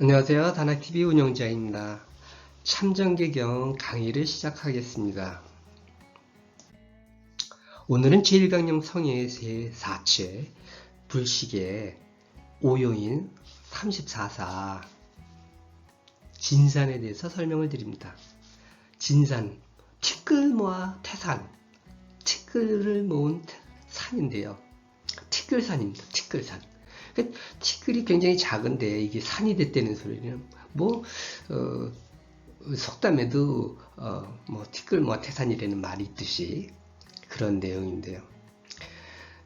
안녕하세요. 다나TV 운영자입니다. 참정계경 강의를 시작하겠습니다. 오늘은 제1강령 성의 제4채 불식의 오요인 34사 진산에 대해서 설명을 드립니다. 진산, 티끌 모아 태산, 티끌을 모은 태- 산인데요. 티끌산입니다. 티끌산. 그 티끌이 굉장히 작은데 이게 산이 됐다는 소리는 뭐 어, 속담에도 어, 뭐 티끌 뭐 태산이라는 말이 있듯이 그런 내용인데요.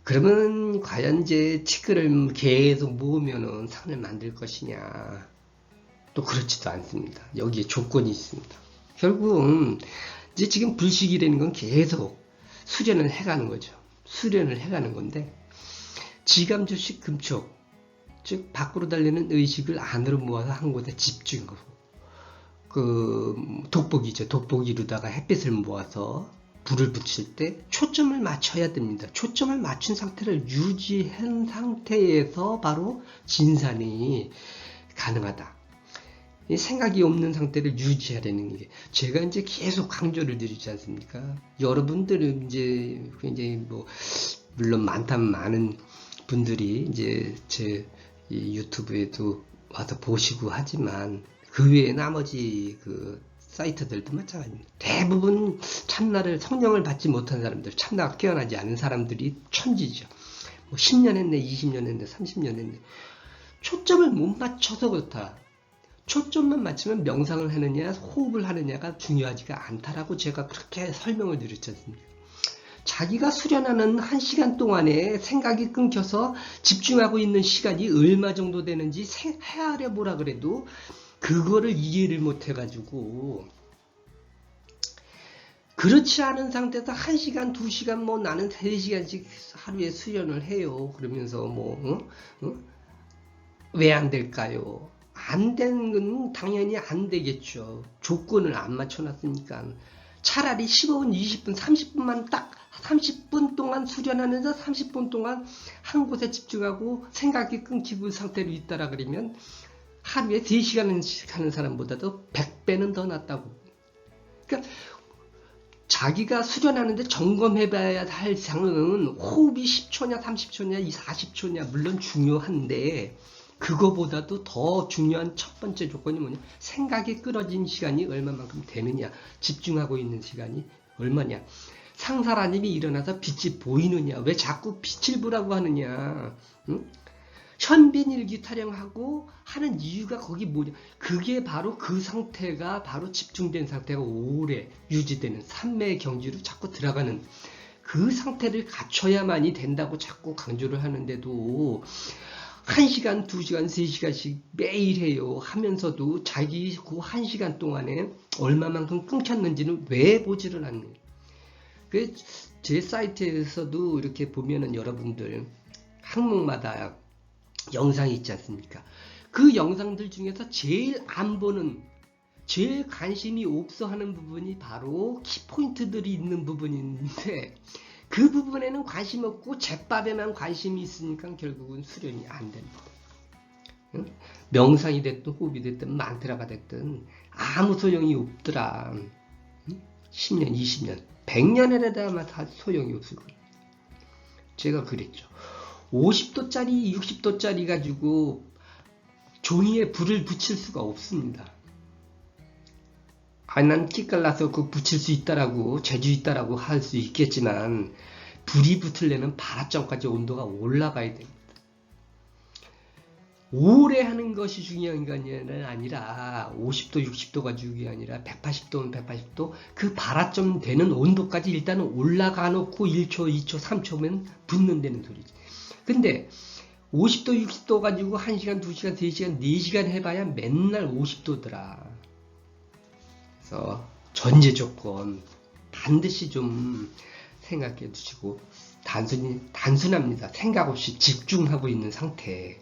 그러면 과연 이제 티끌을 계속 모으면은 산을 만들 것이냐? 또 그렇지도 않습니다. 여기에 조건이 있습니다. 결국은 이제 지금 불식이라는 건 계속 수련을 해가는 거죠. 수련을 해가는 건데 지감주식 금촉 즉 밖으로 달리는 의식을 안으로 모아서 한 곳에 집중하고 그 돋보기죠. 돋보기로다가 햇빛을 모아서 불을 붙일 때 초점을 맞춰야 됩니다. 초점을 맞춘 상태를 유지한 상태에서 바로 진산이 가능하다. 이 생각이 없는 상태를 유지하려는 게 제가 이제 계속 강조를 드리지 않습니까? 여러분들은 이제 굉장히 뭐 물론 많다면 많은 분들이 이제 제이 유튜브에도 와서 보시고 하지만 그 외에 나머지 그 사이트들도 마찬가지입니다. 대부분 참나를 성령을 받지 못한 사람들, 참나가 깨어나지 않은 사람들이 천지죠. 뭐 10년 했네, 20년 했네, 30년 했네. 초점을 못 맞춰서 그렇다. 초점만 맞추면 명상을 하느냐, 호흡을 하느냐가 중요하지가 않다라고 제가 그렇게 설명을 드렸지 않습니까? 자기가 수련하는 한 시간 동안에 생각이 끊겨서 집중하고 있는 시간이 얼마 정도 되는지 세- 헤아려 보라 그래도 그거를 이해를 못 해가지고 그렇지 않은 상태에서 한 시간, 두 시간, 뭐 나는 세 시간씩 하루에 수련을 해요. 그러면서 뭐, 왜안 될까요? 안 되는 건 당연히 안 되겠죠. 조건을 안 맞춰놨으니까. 차라리 15분, 20분, 30분만 딱 30분 동안 수련하면서 30분 동안 한 곳에 집중하고 생각이 끊기고 상태로 있다라 그러면 하루에 3시간을 하는 사람보다도 100배는 더 낫다고. 그러니까 자기가 수련하는데 점검해 봐야 할 상은 호흡이 10초냐, 30초냐, 40초냐, 물론 중요한데, 그거보다도 더 중요한 첫 번째 조건이 뭐냐? 생각이 끌어진 시간이 얼마만큼 되느냐? 집중하고 있는 시간이 얼마냐? 상사라님이 일어나서 빛이 보이느냐? 왜 자꾸 빛을 보라고 하느냐? 응? 현빈일기 타령하고 하는 이유가 거기 뭐냐? 그게 바로 그 상태가 바로 집중된 상태가 오래 유지되는 삼매의 경지로 자꾸 들어가는 그 상태를 갖춰야만이 된다고 자꾸 강조를 하는데도 1시간, 2시간, 3시간씩 매일 해요. 하면서도 자기 그 1시간 동안에 얼마만큼 끊겼는지는 왜 보지를 않는 그 제 사이트에서도 이렇게 보면은 여러분들 항목마다 영상이 있지 않습니까? 그 영상들 중에서 제일 안 보는 제일 관심이 없어 하는 부분이 바로 키포인트들이 있는 부분인데 그 부분에는 관심 없고 제밥에만 관심이 있으니까 결국은 수련이 안. 응? 명상이 됐든 호흡이 됐든 만트라가 됐든 아무 소용이 없더라. 응? 10년, 20년, 100년에라도 다 소용이 없을 거예요. 제가 그랬죠. 50도짜리, 60도짜리 가지고 종이에 불을 붙일 수가 없습니다. 아, 난 끼깔나서 그 붙일 수 있다라고, 재주 있다라고 할 수 있겠지만, 불이 붙으려면 발화점까지 온도가 올라가야 됩니다. 오래 하는 것이 중요한 게 아니라 50도, 60도가 중요한 게 아니라 180도는 180도 그 발화점 되는 온도까지 일단은 올라가 놓고 1초, 2초, 3초면 붙는다는 소리지. 근데 50도, 60도 가지고 1시간, 2시간, 3시간, 4시간 해봐야 맨날 50도더라. 그래서 전제 조건 반드시 좀 생각해 두시고 단순히 단순합니다. 생각 없이 집중하고 있는 상태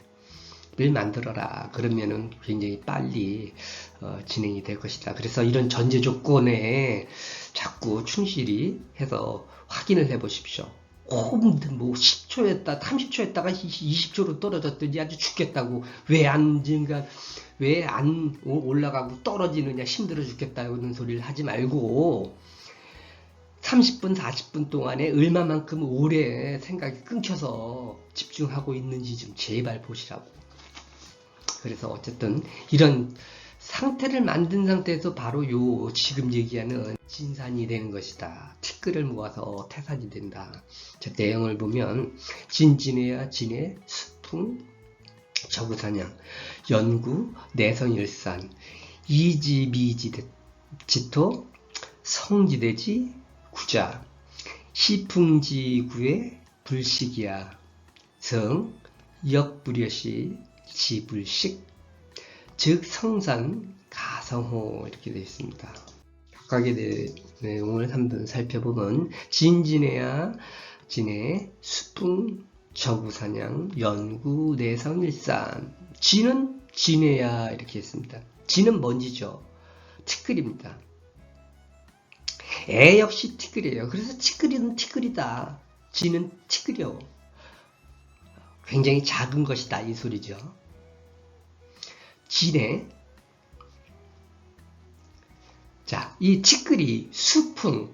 를 만들어라. 그러면은 굉장히 빨리 어, 진행이 될 것이다. 그래서 이런 전제 조건에 자꾸 충실히 해서 확인을 해 보십시오. 조금 뭐 10초였다, 30초였다가 20초로 떨어졌더니 아주 죽겠다고 왜안 증가 왜 안 올라가고 떨어지느냐 힘들어 죽겠다는 소리를 하지 말고 30분, 40분 동안에 얼마만큼 오래 생각이 끊겨서 집중하고 있는지 좀 제발 보시라고. 그래서 어쨌든 이런 상태를 만든 상태에서 바로 요 지금 얘기하는 진산이 되는 것이다. 티끌을 모아서 태산이 된다. 저 내용을 보면 진진해야 진해, 수풍, 저구사냥, 연구, 내성일산, 이지미지 지토, 성지대지, 구자, 시풍지구의 불식이야, 성, 역불여시, 지불식, 즉 성산, 가성호 이렇게 되어 있습니다. 각각의 내- 내용을 한번 살펴보면 진진해야 진해, 수풍, 저구사냥, 연구, 내성, 일산. 진은 진해야 이렇게 했습니다. 진은 먼지죠. 티끌입니다. 애 역시 티끌이에요. 그래서 티끌이는 티끌이다. 진은 티끌이요. 굉장히 작은 것이다 이 소리죠. 진해. 자, 이 티끌이 수풍,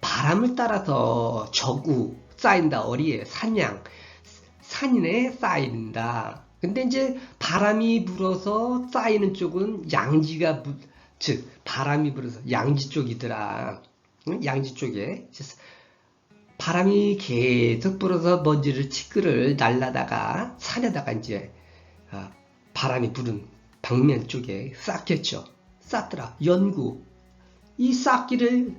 바람을 따라서 저구 쌓인다 어리에 산양 산인에 쌓인다. 근데 이제 바람이 불어서 쌓이는 쪽은 양지가 부- 즉 바람이 불어서 양지 쪽이더라. 응? 양지 쪽에 바람이 계속 불어서 먼지를 티끌을 날라다가 산에다가 이제 아, 바람이 부는 방면 쪽에 쌓겠죠. 쌓더라. 연구 이 쌓기를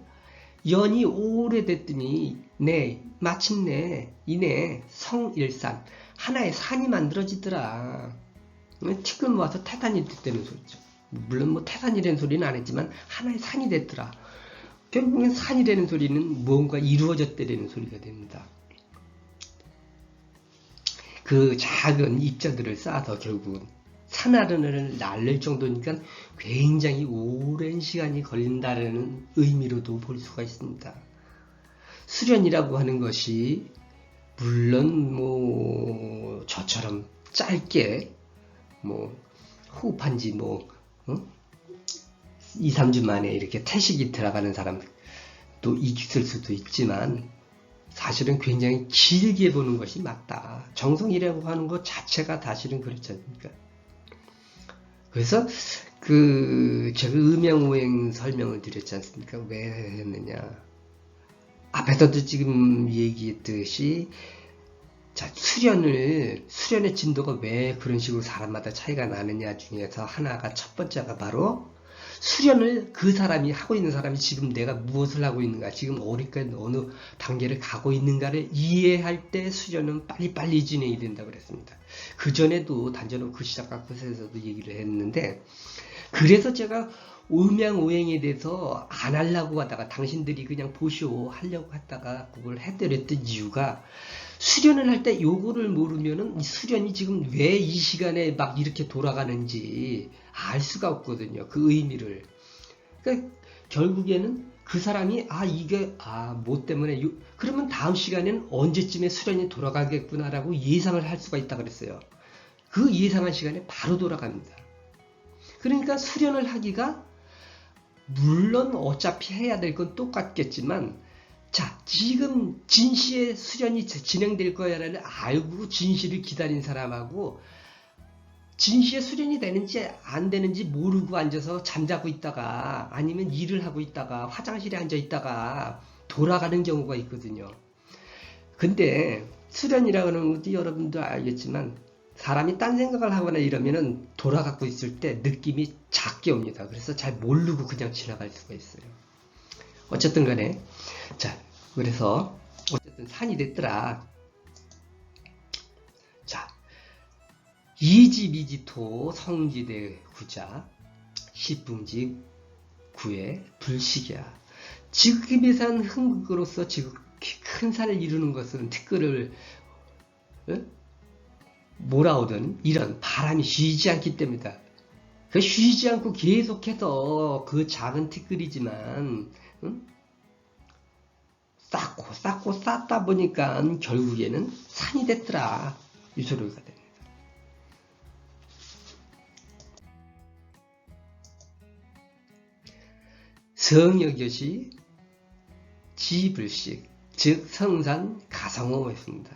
연이 오래됐더니 네 마침내 이내 성일산 하나의 산이 만들어지더라. 티끌 모아서 태산이 됐다는 소리죠. 물론 뭐 태산이라는 소리는 안 했지만 하나의 산이 됐더라. 결국엔 산이 되는 소리는 무언가 이루어졌다는 소리가 됩니다. 그 작은 입자들을 쌓아서 결국은 산하른을 날릴 정도니까 굉장히 오랜 시간이 걸린다는 의미로도 볼 수가 있습니다. 수련이라고 하는 것이 물론 뭐 저처럼 짧게 뭐 호흡한 지 뭐 어? 2, 3주 만에 이렇게 태식이 들어가는 사람도 있을 수도 있지만 사실은 굉장히 길게 보는 것이 맞다. 정성이라고 하는 것 자체가 사실은 그렇지 않습니까? 그래서 그 제가 음양오행 설명을 드렸지 않습니까? 왜 했느냐? 앞에서도 지금 얘기했듯이 자 수련을 수련의 진도가 왜 그런 식으로 사람마다 차이가 나느냐 중에서 하나가 첫 번째가 바로 수련을 그 사람이 하고 있는 사람이 지금 내가 무엇을 하고 있는가 지금 어디까지 어느 단계를 가고 있는가를 이해할 때 수련은 빨리빨리 진행이 된다고 그랬습니다. 그 전에도 단전호 그 시작과 끝에서도 얘기를 했는데 그래서 제가 음양오행에 대해서 안 하려고 하다가 당신들이 그냥 보시오 하려고 하다가 그걸 해드렸던 이유가 수련을 할 때 요거를 모르면은 이 수련이 지금 왜 이 시간에 막 이렇게 돌아가는지 알 수가 없거든요. 그 의미를. 그러니까 결국에는 그 사람이 아 이게 아 뭐 때문에 요, 그러면 다음 시간에는 언제쯤에 수련이 돌아가겠구나라고 예상을 할 수가 있다 그랬어요. 그 예상한 시간에 바로 돌아갑니다. 그러니까 수련을 하기가 물론 어차피 해야 될 건 똑같겠지만 자 지금 진시의 수련이 진행될 거야라는 알고 진시를 기다린 사람하고 진시의 수련이 되는지 안 되는지 모르고 앉아서 잠자고 있다가 아니면 일을 하고 있다가 화장실에 앉아 있다가 돌아가는 경우가 있거든요. 근데 수련이라고 하는 것도 여러분도 알겠지만 사람이 딴 생각을 하거나 이러면은 돌아가고 있을 때 느낌이 작게 옵니다. 그래서 잘 모르고 그냥 지나갈 수가 있어요. 어쨌든 간에 자 그래서 어쨌든 산이 됐더라. 이지미지토 성지대 구자 시풍지 구의 불식이야. 지극히 산 흥극으로서 지극히 큰 산을 이루는 것은 티끌을 어? 몰아오든 이런 바람이 쉬지 않기 때문이다. 그 쉬지 않고 계속해서 그 작은 티끌이지만 응? 싹 쌓고 쌓고 쌓다 보니까 결국에는 산이 됐더라. 유소리가 됩니다. 성역여시 지불식 즉 성산 가성어였습니다.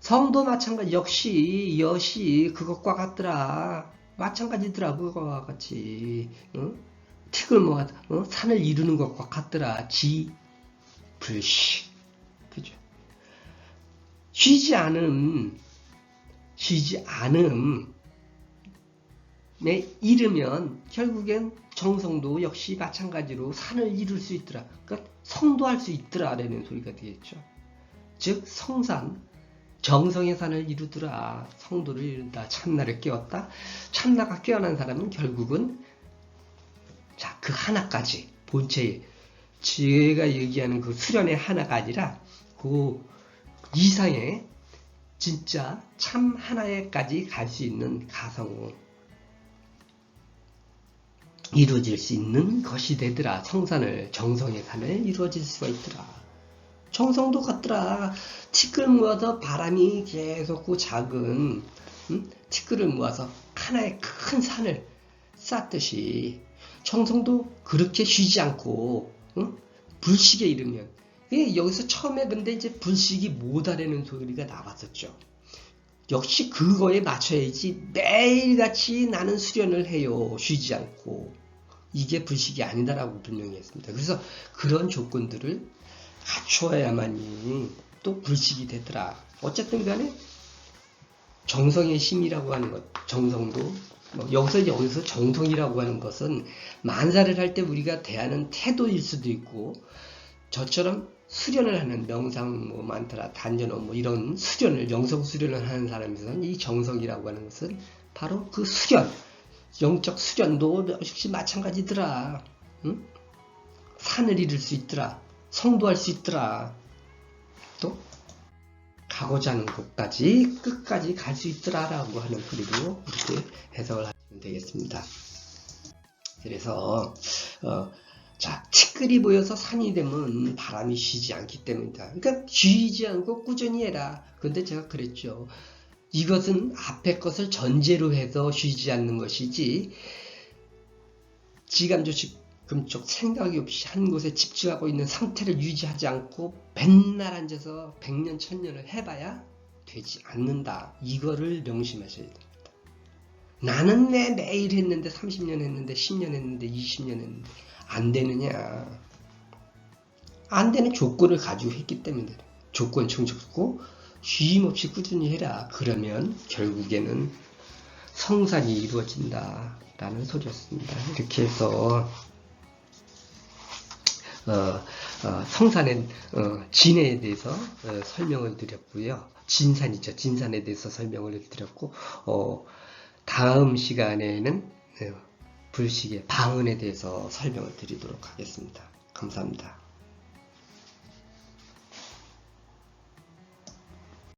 성도 마찬가지 역시 여시 그것과 같더라. 마찬가지더라 그거와 같이 어? 틱을 모아 어? 산을 이루는 것과 같더라. 지불식 그죠? 쉬지 않음 쉬지 않음에 이르면 결국엔 정성도 역시 마찬가지로 산을 이룰 수 있더라. 그러니까 성도할 수 있더라라는 소리가 되겠죠. 즉 성산 정성의 산을 이루더라. 성도를 이룬다. 참나를 깨웠다. 참나가 깨어난 사람은 결국은 자, 그 하나까지 본체에 제가 얘기하는 그 수련의 하나가 아니라 그 이상의 진짜 참 하나에까지 갈 수 있는 가성으로 이루어질 수 있는 것이 되더라. 성산을 정성의 산을 이루어질 수가 있더라. 정성도 같더라. 티끌 모아서 바람이 계속 그 작은 음? 티끌을 모아서 하나의 큰 산을 쌓듯이 정성도 그렇게 쉬지 않고 응? 불식에 이르면 예, 여기서 처음에 근데 이제 불식이 뭐다라는 소리가 나왔었죠. 역시 그거에 맞춰야지 매일같이 나는 수련을 해요. 쉬지 않고. 이게 불식이 아니다라고 분명히 했습니다. 그래서 그런 조건들을 갖추어야만이 또 불식이 되더라. 어쨌든 간에 정성의 힘이라고 하는 것, 정성도 뭐 여기서 여기서 정성이라고 하는 것은 만사를 할 때 우리가 대하는 태도일 수도 있고 저처럼 수련을 하는 명상 뭐 많더라 단전어 뭐 이런 수련을 영성 수련을 하는 사람에서는 이 정성이라고 하는 것은 바로 그 수련 영적 수련도 역시 마찬가지더라 응? 산을 이룰 수 있더라 성도할 수 있더라 또 가고자 하는 곳까지 끝까지 갈 수 있더라라고 하는 소리로 이렇게 해석을 하시면 되겠습니다. 그래서 어, 자 티끌이 보여서 산이 되면 바람이 쉬지 않기 때문이다. 그러니까 쉬지 않고 꾸준히 해라. 근데 제가 그랬죠. 이것은 앞에 것을 전제로 해서 쉬지 않는 것이지 지감 조식 금쪽 생각이 없이 한 곳에 집중하고 있는 상태를 유지하지 않고 맨날 앉아서 백년 천년을 해봐야 되지 않는다. 이거를 명심하셔야 됩니다. 나는 내 매일 했는데 30년 했는데 10년 했는데 20년 했는데 안 되느냐. 안 되는 조건을 가지고 했기 때문에 조건 충족하고 쉼 없이 꾸준히 해라. 그러면 결국에는 성산이 이루어진다 라는 소리였습니다. 이렇게 해서 어, 어, 성산의 어, 진해에 대해서 어, 설명을 드렸고요. 진산이죠. 진산에 대해서 설명을 드렸고 어, 다음 시간에는 어, 불식의 방언에 대해서 설명을 드리도록 하겠습니다. 감사합니다.